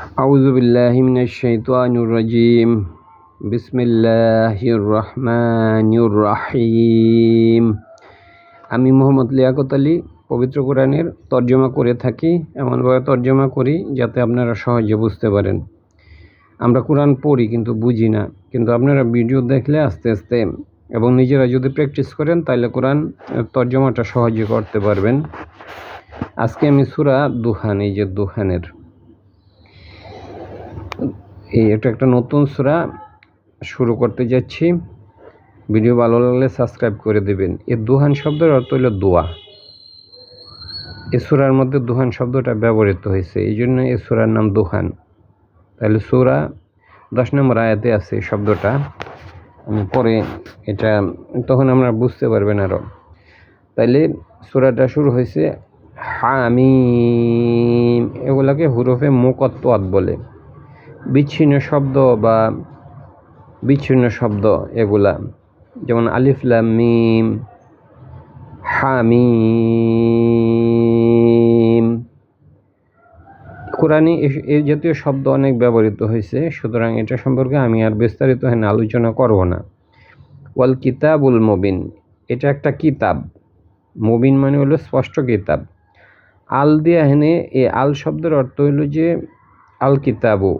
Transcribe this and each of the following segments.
أعوذ بالله من الشيطان الرجيم بسم الله الرحمن الرحيم আমি মোহাম্মদ লিয়াকত আলী পবিত্র কোরআনের তর্জমা করে থাকি এমনভাবে তর্জমা করি যাতে আপনারা সহজে বুঝতে পারেন আমরা কোরআন পড়ি কিন্তু বুঝি না কিন্তু আপনারা ভিডিও দেখলে আস্তে আস্তে এবং নিজেরা যদি প্র্যাকটিস করেন তাহলে কোরআন তর্জমাটা সহজে করতে পারবেন আজকে আমি সুরা দুহান এই যে দুহানের এই এটা একটা নতুন সুরা শুরু করতে যাচ্ছি। ভিডিও ভালো লাগলে সাবস্ক্রাইব করে দেবেন। এ দুহান শব্দের অর্থ হলো দোয়া। এ সুরার মধ্যে দুহান শব্দটা ব্যবহৃত হয়েছে, এই জন্য এ সুরার নাম দুহান। তাহলে সুরা দশ নম্বর আয়াতে আছে শব্দটা। পরে এটা, তখন আমরা বুঝতে পারবেন আরও তাইলে সুরাটা শুরু হয়েছে হামিম, এগুলাকে হুরফে মোকত্বাত বলে। বিচ্ছিন্ন শব্দ বা বিচ্ছিন্ন শব্দ এগুলা। যেমন আলিফলাম মিম, হামিম। কোরআনে এই জাতীয় শব্দ অনেক ব্যবহৃত হয়েছে, সুতরাং এটা সম্পর্কে আমি আর বিস্তারিত এখানে আলোচনা করব না। ওয়াল কিতাবুল মবিন, এটা একটা কিতাব। মবিন মানে হলো স্পষ্ট কিতাব। আল দিয়া হেনে এই আল শব্দের অর্থ হলো যে আল কিতাবু।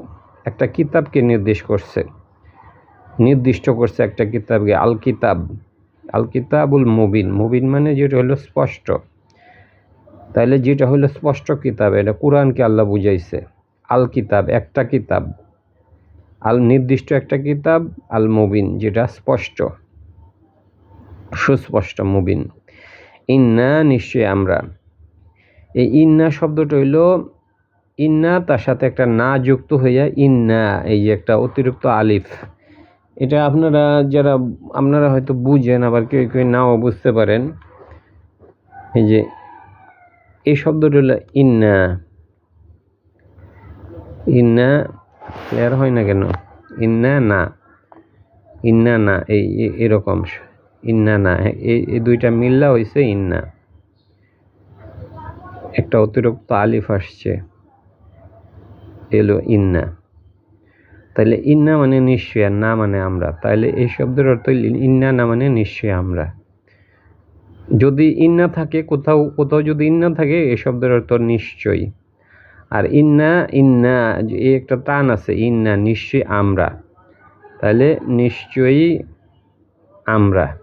একটা কিতাবকে নির্দেশ করছে। নির্দিষ্ট করছে একটা কিতাবকে, আল কিতাব। আল কিতাবুল মুবিন। মুবিন মানে যেটা হলো স্পষ্ট। তাইলে যেটা হলো স্পষ্ট কিতাব, এটা কোরআনকে আল্লাহ বুঝাইছে। আল কিতাব, একটা কিতাব। আল নির্দিষ্ট একটা কিতাব, আল মুবিন, যেটা স্পষ্ট। সুস্পষ্ট মুবিন। ইন্না নিশ্চয়ই আমরা। এই ইন্না শব্দটা হইল ইন্না, তার সাথে একটা না যুক্ত হইয়া ইন্না, এই যে একটা অতিরিক্ত আলিফ। এটা আপনারা যারা, আপনারা হয়তো বুঝেন, আবার কেউ কেউ নাও বুঝতে পারেন। এই যে, এই শব্দটি হলো ইন্না। ইন্না ক্লিয়ার হয় না কেন? ইন্না না। ইন্না না, এই এরকম। ইন্না না এই দুইটা মিল্লা হয়েছে ইন্না। একটা অতিরিক্ত আলিফ আসছে। এলো ইন্না। তাহলে ইন্না মানে নিশ্চয় আর না মানে আমরা। তাহলে এই শব্দের অর্থ ইন্না না মানে নিশ্চয় আমরা। যদি ইন্না থাকে, কোথাও কোথাও যদি ইন্না থাকে, এই শব্দের অর্থ নিশ্চয়ই। আর ইন্না ইন্না এই একটা টান আছে, ইন্না, নিশ্চয়ই আমরা। তাহলে নিশ্চয়ই আমরা।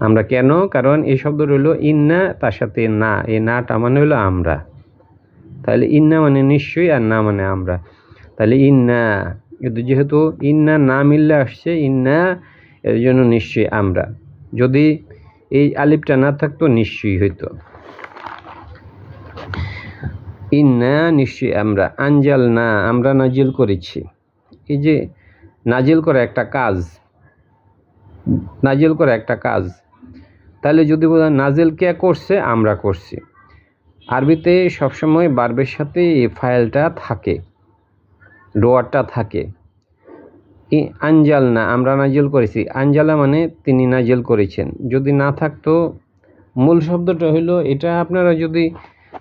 আমরা কেন? কারণ এই শব্দ রইল ইন্না, তার সাথে না। এই নাটা মানে হলো আমরা। তাহলে ইন্না মানে নিশ্চয়ই আর না মানে আমরা। তাহলে ইন্না, কিন্তু যেহেতু ইন্না না মিললে আসছে, ইন্না এর জন্য নিশ্চয়ই আমরা। যদি এই আলিপটা না থাকতো নিশ্চয়ই হইতো। ইন্না নিশ্চয়ই আমরা আঞ্জাল না আমরা নাজিল করেছি। এই যে নাজিল করা একটা কাজ, নাজিল করা একটা কাজ। তাহলে যদি বোঝা নাজিল কে করছে, আমরা করছি। আরবিতে সবসময় বার্বের সাথে ফাইলটা থাকে, ডোয়ারটা থাকে। আঞ্জাল না আমরা নাজিল করেছি। আঞ্জালা মানে তিনি নাজিল করেছেন। যদি না থাকতো, মূল শব্দটা হলো এটা আপনারা যদি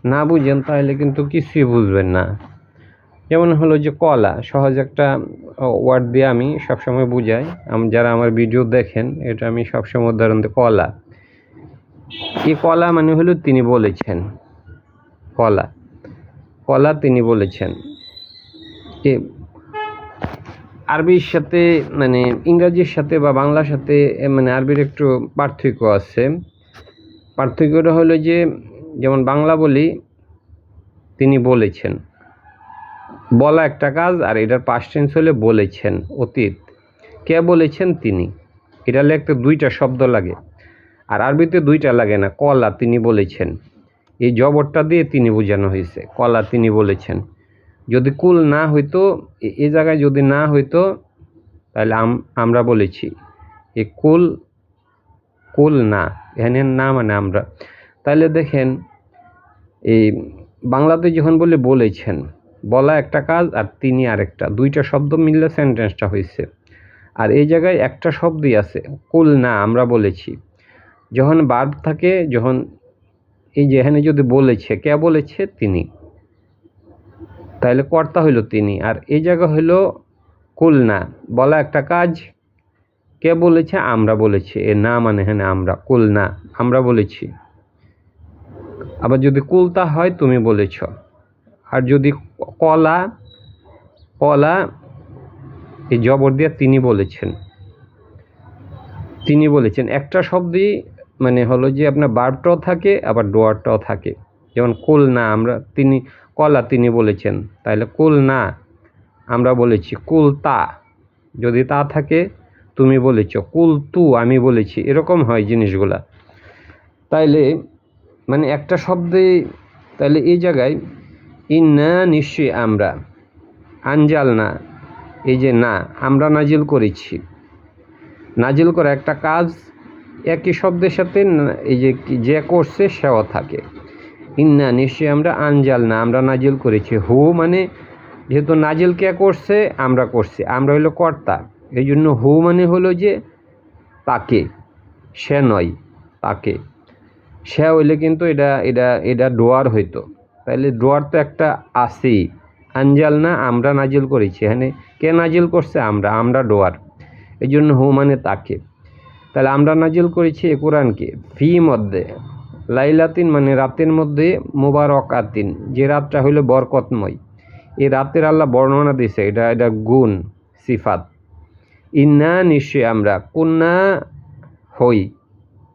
না বুঝেন, তাহলে কিন্তু কিছুই বুঝবেন না। যেমন হলো যে কলা, সহজ একটা ওয়ার্ড দিয়ে আমি সবসময় বুঝাই। যারা আমার ভিডিও দেখেন, এটা আমি সবসময় উদাহরণ দিই কলা। এই কলা মানে হলো তিনি বলেছেন। কলা। কলা তিনি বলেছেন এ আরবির সাথে মানে ইংরাজির সাথে বা বাংলার সাথে মানে আরবির একটু পার্থক্য আছে। পার্থক্যটা হলো যে, যেমন বাংলা বলি, তিনি বলেছেন, বলা একটা কাজ আর এটার পাস্ট টেন্স হলে বলেছেন, অতীত। কে বলেছেন? তিনি। এটা লিখতে দুইটা শব্দ লাগে, আর আরবিতে দুইটা লাগে না, কলা তিনি বলেছেন। এই জবরটা দিয়ে তিনি বোঝানো হয়েছে, কলা তিনি বলেছেন। যদি কুল না হইতো, এ জায়গায় যদি না হইতো, তাহলে আমরা বলেছি, এ কুল কুল না, এখানে না মানে আমরা। তাহলে দেখেন, এই বাংলাতে যখন বলে বলেছেন, বলা একটা কাজ আর তিনি আরেকটা, দুইটা শব্দ মিললে সেন্টেন্সটা হয়েছে। আর এই জায়গায় একটা শব্দই আছে, কুল না, আমরা বলেছি। যখন বার্ব থাকে, যখন এই যে এখানে যদি বলেছে, কে বলেছে? তিনি। তাহলে কর্তা হইল তিনি। আর এই জায়গা হইল কুলনা। বলা একটা কাজ, কে বলেছে? আমরা বলেছি। এ না মানে হ্যাঁ আমরা, কুলনা। আমরা বলেছি। আবার যদি কুলতা হয়, তুমি বলেছ। আর যদি কলা কলা, এই জবর দিয়ে তিনি বলেছেন। তিনি বলেছেন। একটা শব্দই মানে হলো যে আপনার বারটাও থাকে, আবার ডোয়ারটাও থাকে। যেমন কুল না, আমরা তিনি, কলা তিনি বলেছেন তাহলে কুল না, আমরা বলেছি কুল তা। যদি তা থাকে, তুমি বলেছ কুল তু, আমি বলেছি, এরকম হয় জিনিসগুলা। তাইলে মানে একটা শব্দে তাহলে এই জায়গায়, ইন্না নিশ্চয়ই আমরা আঞ্জাল না, এই যে না, আমরা নাজিল করেছি। নাজিল করা একটা কাজ একই শব্দের সাথে এই যে যে করছে সেও থাকে। ইন্না নিশ্চয়ই আমরা আনজাল না, আমরা নাজিল করেছি। হু মানে যেহেতু নাজিল কে করছে, আমরা করছি। আমরা হলো কর্তা। এই জন্য হু মানে হলো যে তাকে, সে নয়, তাকে। সে হইলে কিন্তু এটা এটা এটা ডোয়ার হইতো। তাহলে ডোয়ার তো একটা আসেই আঞ্জাল না, আমরা নাজিল করেছি। এখানে কে নাজিল করছে? আমরা আমরা ডোয়ার। এই জন্য হু মানে তাকে। তাহলে আমরা নাজিল করেছি এ কোরআনকে। ফি মধ্যে, লাইলাতিন মানে রাতের মধ্যে মুবারক আতিন যে রাতটা হইল বরকতময়। এই রাতের আল্লাহ বর্ণনা দিছে এটা এটা গুণ, সিফাত। ইন্না নিশ্চয়ই আমরা, কুন্না হই,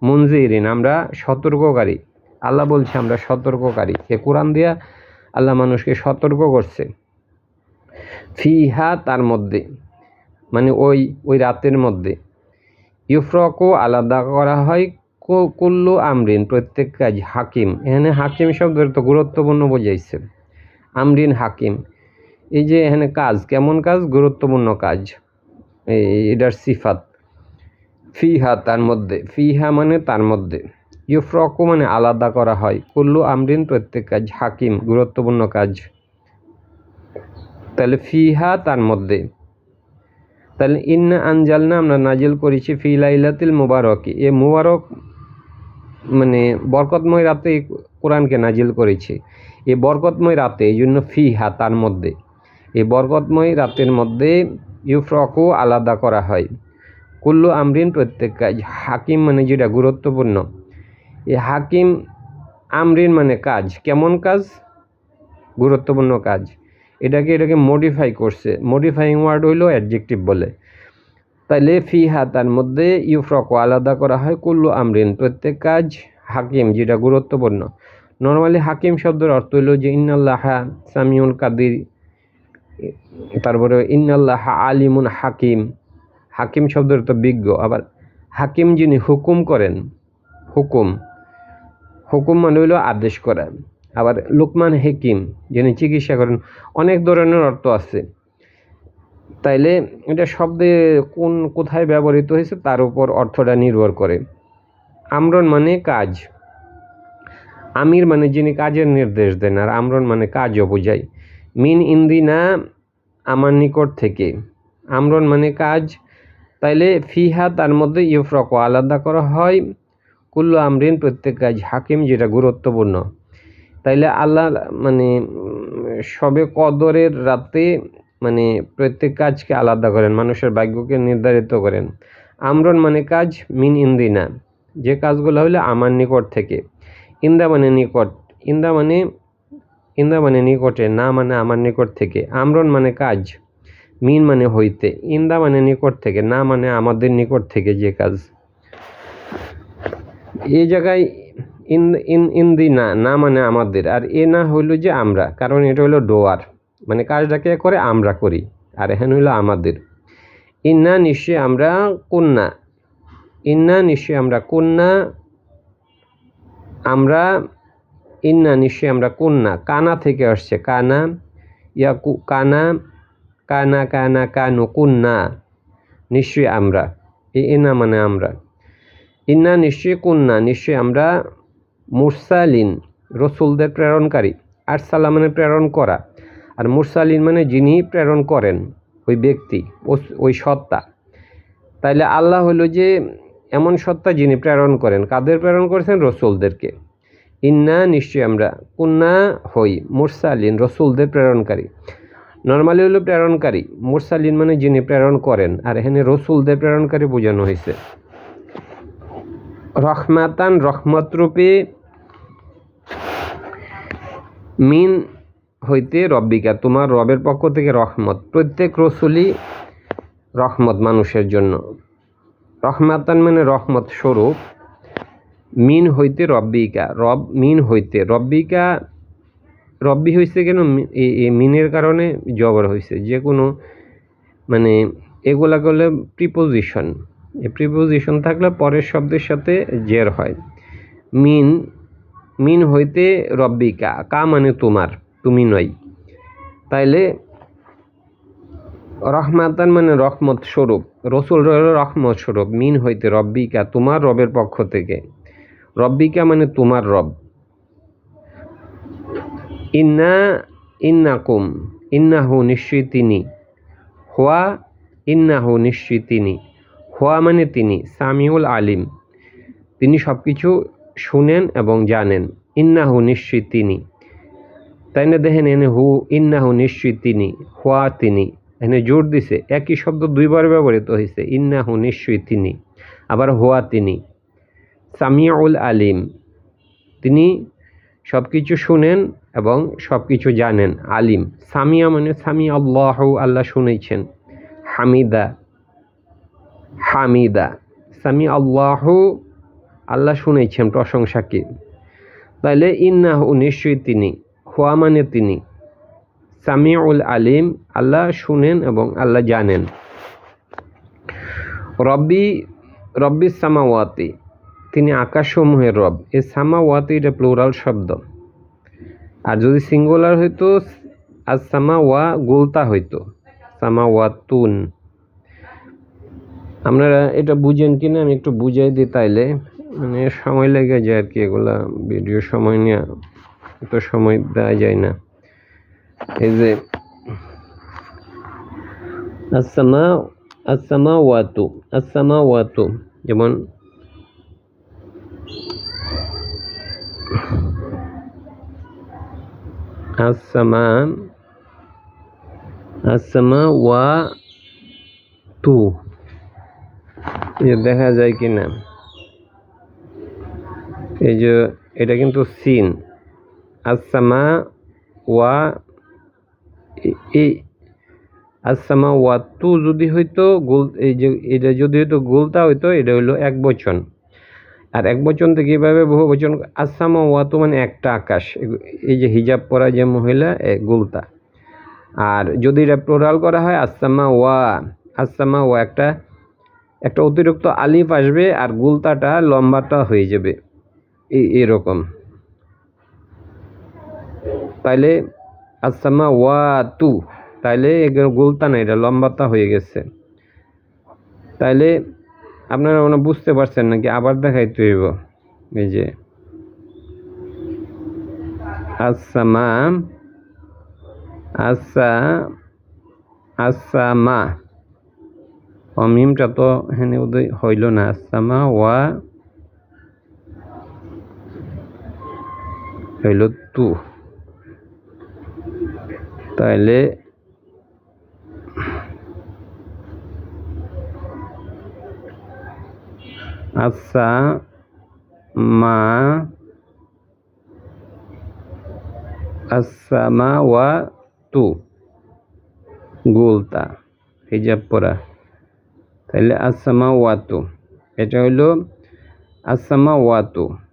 মুনজিরিন, আমরা সতর্ককারী। আল্লাহ বলছে আমরা সতর্ককারী। এ কোরআন দিয়া আল্লাহ মানুষকে সতর্ক করছে। ফিহা তার মধ্যে মানে ওই ওই রাতের মধ্যে। ইউফরকও আলাদা করা হয় কুল্লু আমরিন, প্রত্যেক কাজ হাকিম। এখানে হাকিম শব্দের তো গুরুত্বপূর্ণ বোঝাইছে। আমরিন হাকিম। এই যে এখানে কাজ, কেমন কাজ? গুরুত্বপূর্ণ কাজ। এটার সিফাত। ফিহা তার মধ্যে, ফিহা মানে তার মধ্যে। ইউফরকও মানে আলাদা করা হয়। কুল্লু আমরিন, প্রত্যেক কাজ হাকিম, গুরুত্বপূর্ণ কাজ। তাহলে ফিহা তার মধ্যে। তাহলে ইন্না আনজালনা আমরা নাজিল করেছি ফি লাইলাতিল মুবারকি। এ মুবারক মানে বরকতময় রাতে কোরআনকে নাজিল করেছি। এই বরকতময় রাতে, এই জন্য ফিহা তার মধ্যে। এই বরকতময় রাতের মধ্যে ইউফ্রকও আলাদা করা হয়। কুল্লু আমরিন প্রত্যেক কাজ। হাকিম মানে যেটা গুরুত্বপূর্ণ। এই হাকিম আমরিন মানে কাজ। কেমন কাজ? গুরুত্বপূর্ণ কাজ। এটাকে এটাকে মডিফাই করছে। মডিফাইং ওয়ার্ড হইল অ্যাডজেক্টিভ বলে। তাইলে ফিহা তার মধ্যে ইউফরক আলাদা করা হয় কুল্লু আমরিন। প্রত্যেক কাজ হাকিম, যেটা গুরুত্বপূর্ণ। নর্মালি হাকিম শব্দের অর্থ হইল যে, ইন্নাল্লাহা সামিউল কাদির। তারপরে, ইন্নাল্লাহা আলিমুন হাকিম। হাকিম শব্দের তো বিজ্ঞ, আবার হাকিম যিনি হুকুম করেন, হুকুম। হুকুম মানে হইল আদেশ করা। আবার লুকমান হেকিম, যিনি চিকিৎসা করেন, অনেক ধরনের অর্থ আছে। তাইলে এটা শব্দে কোন, কোথায় ব্যবহৃত হয়েছে, তার উপর অর্থটা নির্ভর করে। আমরন মানে কাজ। আমির মানে যিনি কাজের নির্দেশ দেন, আর আমরন মানে কাজও বোঝায় মিন ইন্দিনা, আমার নিকট থেকে। আমরন মানে কাজ। তাইলে ফিহা, তার মধ্যে ইউফরক আলাদা করা হয়। কুল্লু আমরিন, প্রত্যেক কাজ হাকিম, যেটা গুরুত্বপূর্ণ। তাইলে আল্লাহ মানে সবে কদরের রাতে মানে প্রত্যেক কাজকে আলাদা করেন, মানুষের ভাগ্যকে নির্ধারিত করেন। আমরন মানে কাজ, মিন ইন্দিনা। যে কাজগুলো হলে আমার নিকট থেকে। ইন্দা মানে নিকট, ইন্দা মানে ইন্দা মানে নিকটে, না মানে আমার নিকট থেকে। আমরন মানে কাজ, মিন মানে হইতে। ইন্দা মানে নিকট থেকে, না মানে আমাদের নিকট থেকে যে কাজ। এই জায়গায় ইন ইন ইন্দি না না মানে আমাদের। আর এ না হইল যে আমরা, কারণ এটা হলো ডোয়ার। মানে কাজটাকে করে আমরা করি, আর এখানে হইল আমাদের। ইন্না নিশ্চয়ই আমরা কন্যা ইন্না নিশ্চয়ই আমরা কন্যা আমরা ইন্না নিশ্চয়ই আমরা কন্যা কানা থেকে আসছে কানা ইয়া কু- কানা কানা কানা, কানু, কুন্না। নিশ্চয়ই আমরা। এ না মানে আমরা। ইন্না নিশ্চয়ই কুন্না, নিশ্চয়ই আমরা মুরসালিন, রসুলদের প্রেরণকারী। আর মানে প্রেরণ করা। আর মুরসালিন মানে যিনি প্রেরণ করেন, ওই ব্যক্তি ওই সত্তা। তাইলে আল্লাহ হলো যে এমন সত্তা যিনি প্রেরণ করেন। কাদের প্রেরণ করেছেন? রসুলদেরকে। ইন্না নিশ্চয়ই আমরা কুন্না হই মুরসালিন, রসুলদের প্রেরণকারী। নর্মালি হলো প্রেরণকারী। মুরসালিন মানে যিনি প্রেরণ করেন। আর এখানে রসুলদের প্রেরণকারী বোঝানো হয়েছে রহমাতান রহমত রূপে মিন হইতে রব্বিকা, তোমার রবের পক্ষ থেকে রহমত। প্রত্যেক রসুলই রহমত মানুষের জন্য। রহমাতান মানে রহমত স্বরূপ। মিন হইতে রব্বিকা, রব, মিন হইতে রব্বিকা, রব্বি হয়েছে কেন? মিনের কারণে জবর হয়েছে যে কোনো মানে এগুলা করলে প্রিপোজিশন এই প্রিপোজিশন থাকলে পরের শব্দের সাথে জের হয়। মিন মিন হইতে রব্বিকা, কা মানে তোমার, তুমি নয় তাইলে রহমাতান মানে রহমত স্বরূপ, রসুল রহমত স্বরূপ, মিন হইতে রব্বিকা, তোমার রবের পক্ষ থেকে। রব্বিকা মানে তোমার রব। ইন্না, ইন্নাকুম, ইন্নাহু নিশ্চয়ই তিনি। হোয়া, ইন্নাহু নিশ্চয়ই তিনি। হোয়া মানে তিনি, সামিউল আলিম। তিনি সব কিছু শুনেন এবং জানেন। ইন্নাহু নিশ্চয়ই তিনি। তাই না দেখেন, এনে হু, ইন্নাহু নিশ্চয়ই তিনি, হুয়া তিনি। এখানে জোর দিছে, একই শব্দ দুইবার ব্যবহৃত হয়েছে ইন্নাহু নিশ্চয়ই তিনি, আবার হুয়া তিনি। সামিউল আলিম, তিনি সব কিছু শুনেন এবং সব কিছু জানেন, আলিম। সামিয়া মানে সামি আল্লাহ আল্লাহ শুনেছেন। হামিদা হামিদা সামি আল্লাহ আল্লাহ শুনেছেন প্রশংসাকে তাইলে ইন্নাহু নিশ্চয়ই তিনি, হুয়া মানে তিনি। সামিউল আলিম, আল্লাহ শুনেন এবং আল্লাহ জানেন। রব্বি রব্বি সামাওয়াতি, তিনি আকাশসমূহের রব। এই সামাওয়াতি এটা প্লুরাল শব্দ। আর যদি সিঙ্গুলার হইতো আর সামা ওয়া গুলতা হইতো। সামা ওয়াতুন আপনারা এটা বুঝেন কিনা, আমি একটু বুঝাই দিই তাইলে। মানে সময় লেগে যায় আর কি এগুলা ভিডিও সময় নিয়ে, এত সময় দেওয়া যায় না। এই যে আসামা আসামা ওয়াতু আসামা ওয়াতু যেমন আসামা আসামা ওয়া তু দেখা যায় কি না এই যে এটা কিন্তু সিন। আসামা ওয়া এই আসামা ওয়া তু যদি হইতো গোল, এই যে, এটা যদি হইতো গোলতা হইতো, এটা হইল এক বচন। আর এক বচন থেকে এভাবে বহু বচন আসামা ওয়া তো মানে একটা আকাশ। এই যে হিজাব পরা যে মহিলা গোলতা। আর যদি এটা প্লোরাল করা হয় আসামা ওয়া আসামা ওয়া একটা একটা অতিরিক্ত আলিফ আসবে আর গুলতাটা লম্বাটা হয়ে যাবে। এরকম তাইলে আসামা ওয়া তু তাইলে গুলতা না, এটা লম্বাতা হয়ে গেছে। তাইলে, আপনারা মনে বুঝতে পারছেন নাকি? আবার দেখাইতে হইব। এই যে আসামা আসা আসামা অমিমটা তো হেনে উদয় হইল না। আসামা ওয়া হইল তু। তাইলে আসা মা আসামা ওয়া, তু। গোলতা, হিজাব পরা। তাহলে আসামা ওয়াতু এটা হইল আসামা ওয়াতু এ-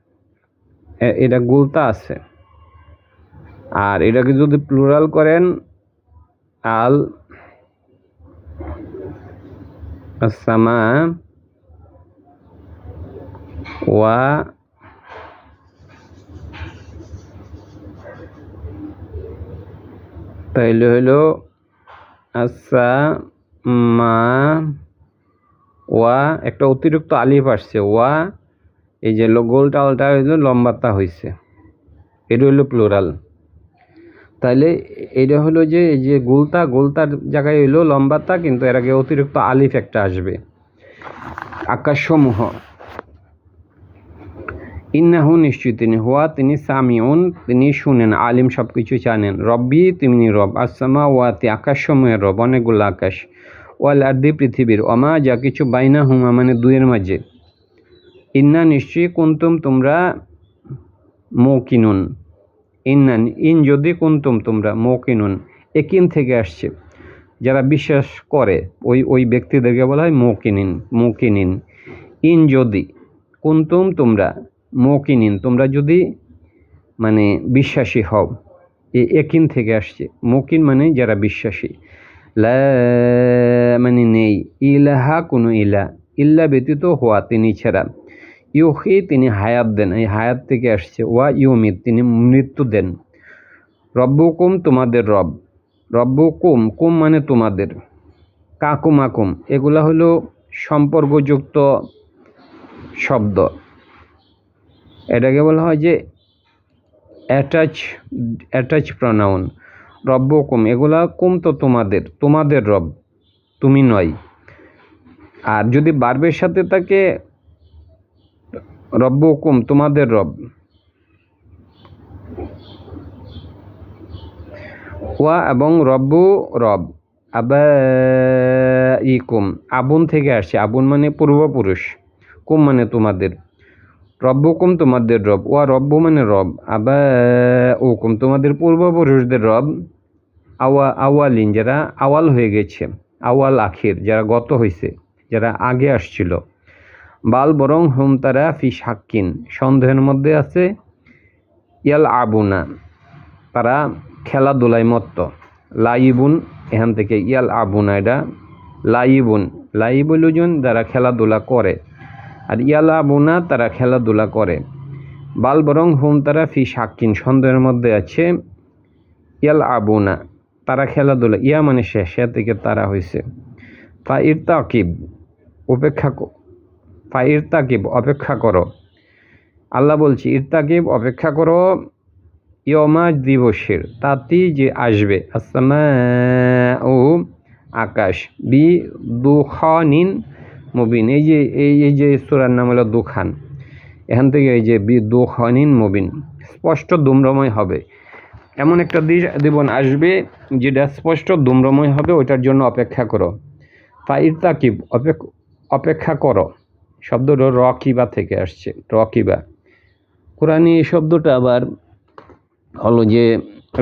এটা গুলতা আছে। আর এটাকে যদি প্লুরাল করেন, আল আসামা ওয়া তাইলে হইল আসা মা ওয়া, একটা অতিরিক্ত আলিফ আসছে, ওয়া এই যে লো- গোলটা অলটা হইল লম্বাতা হয়েছে এটা হইল প্লুরাল তাইলে এটা হলো যে, এই যে গোলতা, গোলতার জায়গায় হইল লম্বাতা কিন্তু এর আগে অতিরিক্ত আলিফ একটা আসবে। আকাশসমূহ। ইন্নাহু নিশ্চয় তিনি হুয়া, তিনি সামিউন, তিনি শুনেন, আলিম সব কিছু জানেন। রব্বি, তিনি রব। আসামা ওয়াতি আকাশসমূহের রব, অনেকগুলো আকাশ। ওয়াল আর্দি, পৃথিবীর। অমা যা কিছু বাইনা হুমা মানে দুয়ের মাঝে। ইন্না নিশ্চয়ই কুন্তুম তোমরা মৌকিনুন। ইন্নান ইন যদি কুন্তুম তোমরা মৌকিনুন। একিন থেকে আসছে। যারা বিশ্বাস করে, ওই ওই ব্যক্তিদেরকে বলা হয় মৌকিনিন মৌকিনিন। ইন যদি কুন্তুম তোমরা মৌকিনিন, তোমরা যদি মানে বিশ্বাসী হও, এ একিন থেকে আসছে। মৌকিন মানে যারা বিশ্বাসী। লা মানে নেই। ইলাহা কোনো ইলা। ইল্লা ব্যতীত হওয়া তিনি ছাড়া। ইউহি, তিনি হায়াত দেন। এই হায়াত থেকে আসছে, ওয়া ইউমিদ তিনি মৃত্যু দেন। রব্বুকুম তোমাদের রব। রব্বুকুম, কুম মানে তোমাদের। কাকুম আকুম এগুলা হলো সম্পর্কযুক্ত শব্দ। এটাকে বলা হয় যে অ্যাটাচ অ্যাটাচ প্রনাউন। রব্য রব্বকুম, এগুলা কুম তো তোমাদের তোমাদের রব, তুমি নয়। আর যদি বার্বের সাথে থাকে রব্বকুম, তোমাদের রব। ওয়া এবং রব্বু রব আবা ইকুম আবুন থেকে আসছে। আবুন মানে পূর্বপুরুষ, কুম মানে তোমাদের। রব্বকুম, তোমাদের রব। ওয়া রব্বু মানে রব আবা তোমাদের পূর্বপুরুষদের রব। আওয়া, আওয়ালিন, যারা আওয়াল হয়ে গেছে, আওয়াল আখির, যারা গত হয়েছে যারা আগে আসছিল। বাল বরং হোম তারা ফি সাক্কিন সন্দেহের মধ্যে আছে, ইয়াল আবুনা, তারা খেলাধুলায় মত্ত। লাইবুন, এখান থেকে ইয়াল আবুনা এটা। লাইবুন লাইবুলুজন যারা খেলাধুলা করে, আর ইয়াল আবুনা তারা খেলাধুলা করে। বাল বরং হোম তারা ফি সাক্কিন সন্দেহের মধ্যে আছে, ইয়াল আবুনা, তারা খেলাধুলা, ইয়া মানে শেষ থেকে তারা হয়েছে ফা ইরতাকিব, উপেক্ষা ফা ইরতাকিব অপেক্ষা করো। আল্লাহ বলছি ইরতাকিব অপেক্ষা করো ইয়মা দিবসের তাতি যে আসবে আসামা ও আকাশ, বি দুখানিন মুবিন। এই যে এই যে সুরার নাম হলো দুখান। এখান থেকে এই যে বি দুখানিন মুবিন। স্পষ্ট দুম্রময় হবে। এমন একটা জীবন আসবে যেটা স্পষ্ট দুম্রময় হবে, ওইটার জন্য অপেক্ষা করো। ফাইর তাকিব অপেক্ষা করো। শব্দটা রকিবা থেকে আসছে, রকিবা। কোরআনে এই শব্দটা আবার হলো যে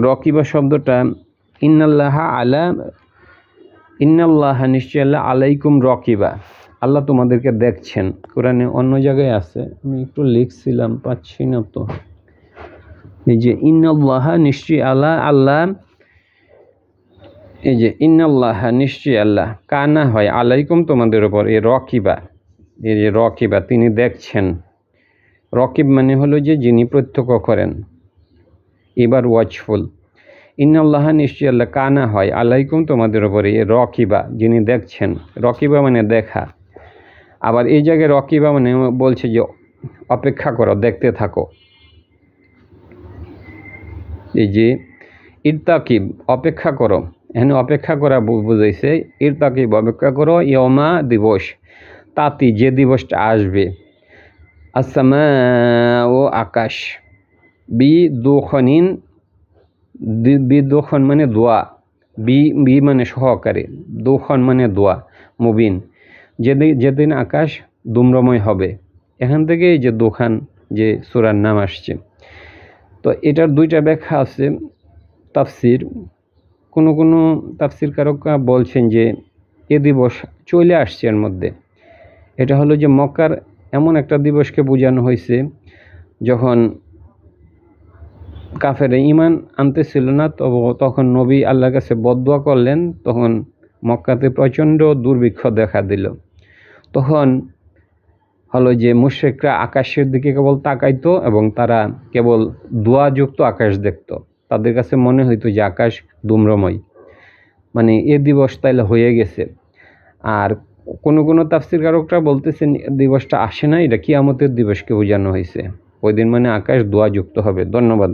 রকিবা শব্দটা, ইন্নাল্লাহ আলা, ইন্নাল্লাহ নিশ্চয় আল্লাহ আলাইকুম রকিবা। আল্লাহ তোমাদেরকে দেখছেন। কোরআনে অন্য জায়গায় আছে, আমি একটু লিখছিলাম, পাচ্ছি না তো। এই যে, ইন্নাল্লাহ নিশ্চয়ই আল্লাহ আল্লাহ, এই যে, ইন্নাল্লাহ নিশ্চয়ই আল্লাহ। কানা হয়, আলাইকুম তোমাদের ওপর এ রকিবা। এই যে রকিবা তিনি দেখছেন। রকিব মানে হলো যে যিনি প্রত্যক্ষ করেন, এবার ওয়াচফুল ইন্নাল্লাহ নিশ্চয়ই আল্লাহ কানা হয়। আলাইকুম তোমাদের ওপরে এ রকিবা যিনি দেখছেন। রকিবা মানে দেখা। আবার এই জায়গায় রকিবা মানে বলছে যে অপেক্ষা করো, দেখতে থাকো। এই যে ইরতাকিব, অপেক্ষা করো। এখানে অপেক্ষা করা বুঝাইছে, ইরতাকিব, অপেক্ষা করো ইয়মা দিবস। তাতি যে দিবসটা আসবে। আসামা ও আকাশ। বি দুখনিন বি দুখন মানে দোয়া। বি বি মানে সহকারে। দুখন মানে দোয়া, মুবিন। যেদিন যেদিন আকাশ দুম্রময় হবে, এখান থেকে যে দোকান যে সুরার নাম আসছে। তো এটার দুইটা ব্যাখ্যা আছে তাফসির। কোনো কোনো তাফসির কারকরা বলছেন যে এ দিবস চলে আসছে এর মধ্যে। এটা হলো যে মক্কার এমন একটা দিবসকে বোঝানো হয়েছে যখন কাফের ইমান আনতেছিল না, তবে, তখন নবী আল্লাহর কাছে বদুয়া করলেন, তখন মক্কাতে প্রচণ্ড দুর্ভিক্ষ দেখা দিল। তখন হলো যে মুশ্রিকরা আকাশের দিকে কেবল তাকাইতো এবং তারা কেবল দোয়াযুক্ত আকাশ দেখত। তাদের কাছে মনে হইতো যে আকাশ দুম্রময়। মানে এ দিবস তাইলে হয়ে গেছে। আর কোনো কোনো তাফসির কারকরা বলতেছেন, দিবসটা আসে না, এটা কিয়ামতের দিবসকে বোঝানো হয়েছে। ওই দিন মানে আকাশ দোয়া যুক্ত হবে। ধন্যবাদ।